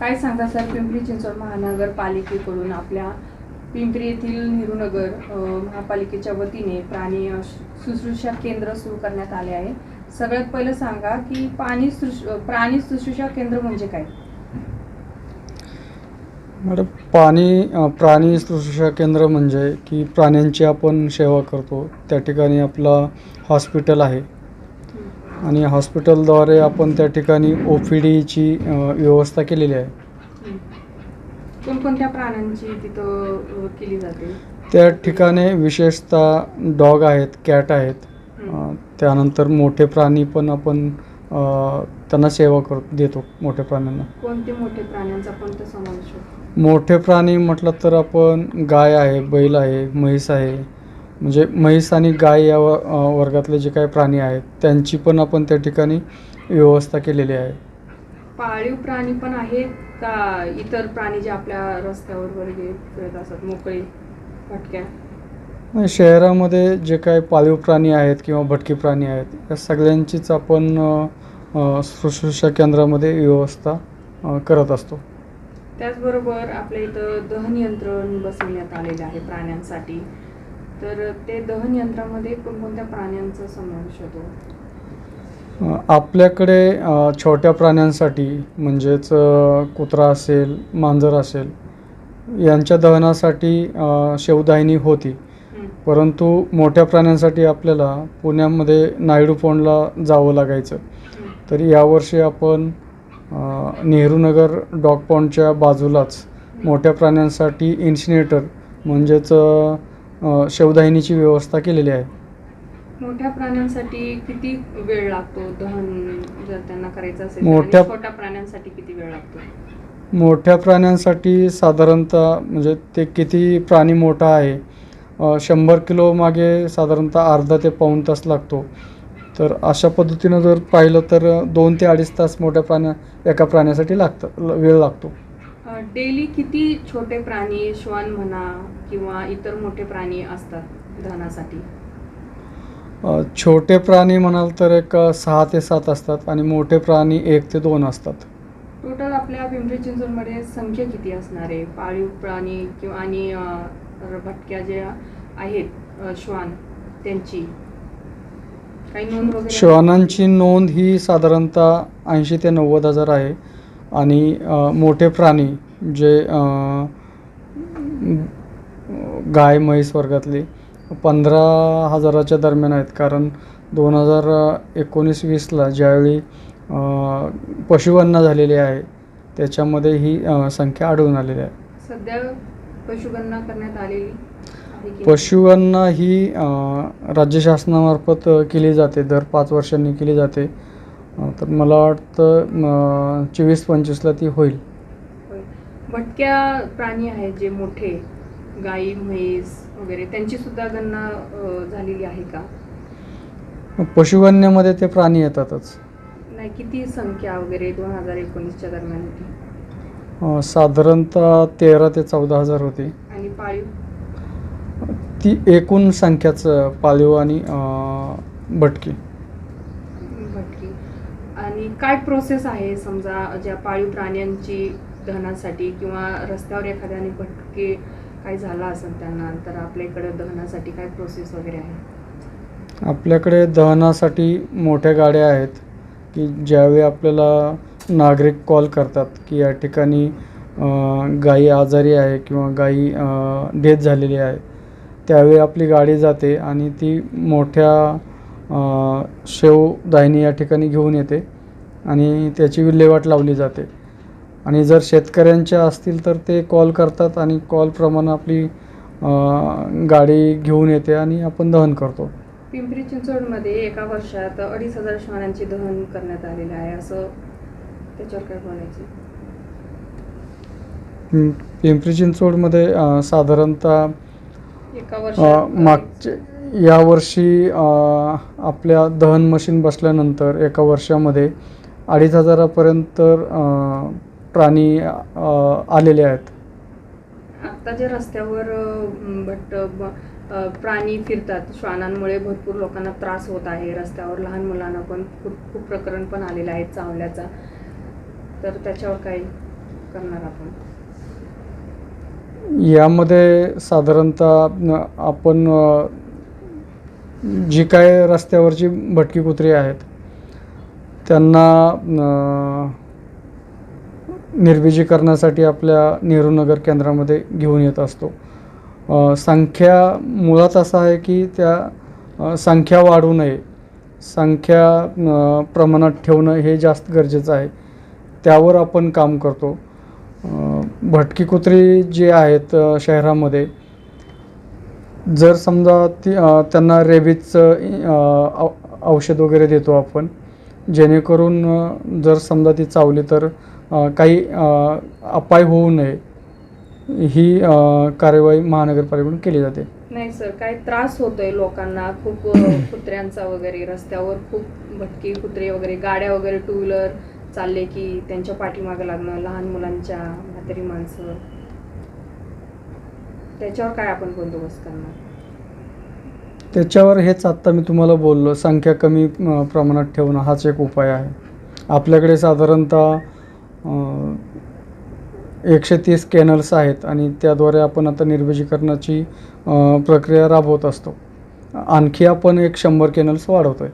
काय सांगा सर पिंपरी चिंचवड महानगरपालिकेकडून आपल्या पिंपरी येथील नेहरूनगर महापालिकेच्या वतीने प्राणी शुश्रूषा केंद्र सुरू करण्यात आले आहे. सगळ्यात पहिलं सांगा की पाणी प्राणी शुश्रूषा केंद्र म्हणजे काय? मॅडम पाणी प्राणी शुश्रूषा केंद्र म्हणजे की प्राण्यांची आपण सेवा करतो. त्या ठिकाणी आपला हॉस्पिटल आहे. आणि हॉस्पिटलद्वारे आपण त्या ठिकाणी ओ पी डीची व्यवस्था केलेली आहे. कोणकोणत्या प्राण्यांची तिथं केली जाते? त्या ठिकाणी विशेषतः डॉग आहेत कॅट आहेत. त्यानंतर मोठे प्राणी पण आपण त्यांना सेवा कर देतो मोठ्या प्राण्यांना. कोणते मोठे प्राण्यांचा कोणता समावेश होतो? मोठे प्राणी म्हटलं तर आपण गाय आहे बैल आहे म्हैस आहे म्हणजे म्हैस आणि गाय या व- वर्गातले जे काही प्राणी आहेत त्यांची पण आपण त्या ठिकाणी व्यवस्था केलेली आहे. पाळीव प्राणी पण आहेत का इतर प्राणी जे आपल्या रस्त्यावर वगैरे फिरत असतात मोकळे भटक्या? आणि शहरामध्ये जे काही पाळीव प्राणी आहेत किंवा भटकी प्राणी आहेत या सगळ्यांचीच आपण शुश्रूषा केंद्रामध्ये व्यवस्था करत असतो. त्याचबरोबर आपल्या इथं दहन यंत्रण बसवण्यात आलेले आहे प्राण्यांसाठी. तर ते दहन यंत्रामध्ये कोणकोणत्या प्राण्यांचा समावेश होतो आपल्याकडे छोट्या प्राण्यांसाठी म्हणजेच कुत्रा असेल मांजर असेल यांच्या दहनासाठी शेवदाहिनी होती. परंतु मोठ्या प्राण्यांसाठी आपल्याला पुण्यामध्ये नायडू पॉन्डला जावं लागायचं. तर यावर्षी आपण नेहरूनगर डॉग पॉन्डच्या बाजूलाच मोठ्या प्राण्यांसाठी इन्सिनेटर म्हणजेच शेवदाहिनीची व्यवस्था केलेली आहे. मोठ्या प्राण्यांसाठी किती वेळ लागतो? दहन जर त्यांना करायचं असेल? मोठ्या- छोट्या प्राण्यांसाठी किती वेळ लागतो? मोठ्या प्राण्यांसाठी साधारणतः म्हणजे ते किती प्राणी मोठा आहे? शंभर किलो मागे साधारणतः अर्धा ते पाऊण तास लागतो. तर अशा पद्धतीनं जर पाहिलं तर दोन ते अडीच तास मोठ्या प्राण्या एका प्राण्यासाठी लागतं वेळ लागतो. डेली किती छोटे प्राणी श्वान म्हणा किंवा इतर मोठे प्राणी असतात दहनासाठी अ, छोटे प्राणी म्हणाल तर एक सहा ते सात असतात आणि मोठे प्राणी एक ते दोन असतात. टोटल आपल्या पिंपरी चिंचवडमध्ये संख्या किती असणार आहे? पाळीव प्राणी किंवा आणि भटक्या जे आहेत श्वान त्यांची काही नोंद वगैरे? श्वानांची नोंद ही साधारणतः ऐंशी ते नव्वद हजार आहे. आणि मोठे प्राणी जे गाय म्हैस वर्गातले पंधरा हजाराच्या दरम्यान आहेत कारण दोन हजार एकोणीस वीसला ज्यावेळी पशुगणना झालेली आहे त्याच्यामध्ये ही संख्या आढळून आलेली आहे सध्या पशुगणना करण्यात आलेली? पशुगणना ही राज्य शासनामार्फत केली जाते दर पाच वर्षांनी केली जाते तर मला वाटतं चोवीस पंचवीसला ती होईल. भटक्या प्राणी आहेत जे मोठे गाई म्हैस वगैरे त्यांची सुद्धा गणना झालेली आहे का? पशुगणनेमध्ये ते प्राणी येतातच. नाही किती संख्या वगैरे दोन हजार एकोणीसच्या दरम्यान होती? साधारणतः तेरा ते चौदा हजार होती. आणि पाळीव? ती एकूण संख्याच पाळीव आणि भटकी. भटकी. आणि काय प्रोसेस आहे? समजा ज्या पाळीव प्राण्यांची दहनासाठी किंवा रस्त्यावर एखाद्याने भटके काय झाला असेल त्यांना तर आपल्या इकडे दहनासाठी काय प्रोसेस वगैरे आहे? आपल्याकडे दहनासाठी मोठ्या गाड्या आहेत की ज्यावेळी आपल्याला नागरिक कॉल करतात की या ठिकाणी अ, गाई आजारी आहे किंवा गाई डेथ झालेली आहे त्यावेळी आपली गाडी जाते आणि ती मोठ्या अ, शेवदाहिनी या ठिकाणी घेऊन येते आणि त्याची विल्हेवाट लावली जाते. आणि जर शेतकऱ्यांच्या असतील तर ते कॉल करतात आणि कॉलप्रमाणे आपली गाडी घेऊन येते आणि आपण दहन करतो. पिंपरी चिंचवडमध्ये एका वर्षात अडीच हजार श्वानांचे दहन करण्यात आलेले आहे. असं त्याच्यावर काय बोलायचं? पिंपरी चिंचवडमध्ये साधारणतः एका अ, वर्षात मागचे यावर्षी अ, आपल्या दहन मशीन बसल्यानंतर एका वर्षामध्ये अडीच हजारापर्यंत प्राणी आलेले आहेत. आता जे रस्त्यावर अं, भट ब- अं, प्राणी फिरतात श्वानांमुळे भरपूर लोकांना त्रास होत आहे. रस्त्यावर लहान मुलांना पण खूप खूप प्रकरण पण आलेलं आहे चावल्याचा. तर त्याच्यावर काही करणार आपण? यामध्ये साधारणतः आपण जी काय रस्त्यावरची भटकी कुत्री आहेत त्यांना निर्बीजीकरणासाठी आपल्या नेहरूनगर केंद्रामध्ये घेऊन येत असतो. संख्या मुळात असं आहे की त्या संख्या वाढू नये. संख्या प्रमाणात ठेवणं हे जास्त गरजेचं आहे. त्यावर आपण काम करतो. भटकी कुत्री जे आहेत शहरामध्ये जर समजा ती त्यांना रेबीजचं औ- औषध वगैरे देतो आपण जेणेकरून जर समजा ती चावली तर काही अपाय होऊ नये ही कार्यवाही महानगरपालिकेकडून केली जाते. नाही सर काय त्रास होतोय लोकांना खूप कुत्र्यांचा वगैरे रस्त्यावर खूप भटकी कुत्रे वगैरे गाड्या वगैरे टू व्हीलर चालले की त्यांच्या पाठीमागं लागणं लहान मुलांच्या म्हातारी माणसं. त्याच्यावर काय आपण बंदोबस्त करणार? त्याच्यावर हेच आत्ता मी तुम्हाला बोललो संख्या कमी प्रमाणात ठेवणं हाच एक उपाय आहे. आपल्याकडे साधारणतः एकशे तीस कॅनल्स आहेत आणि त्याद्वारे आपण आता निर्बीजीकरणाची प्रक्रिया राबवत असतो. आणखी आपण एक शंभर कॅनल्स वाढवतो आहे